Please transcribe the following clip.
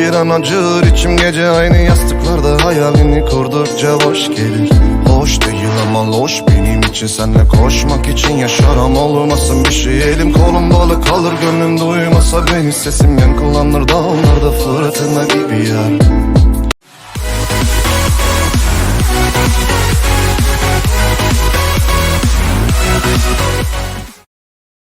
bir an acır içim gece aynı yastıklarda Hayalini kurdukça boş gelir. Hoş değil ama loş benim için Senle koşmak için yaşarım olmasın bir şey Elim kolum balık kalır gönlüm duymasa beni. Sesim yankılanır dağlarda fırtına gibi yar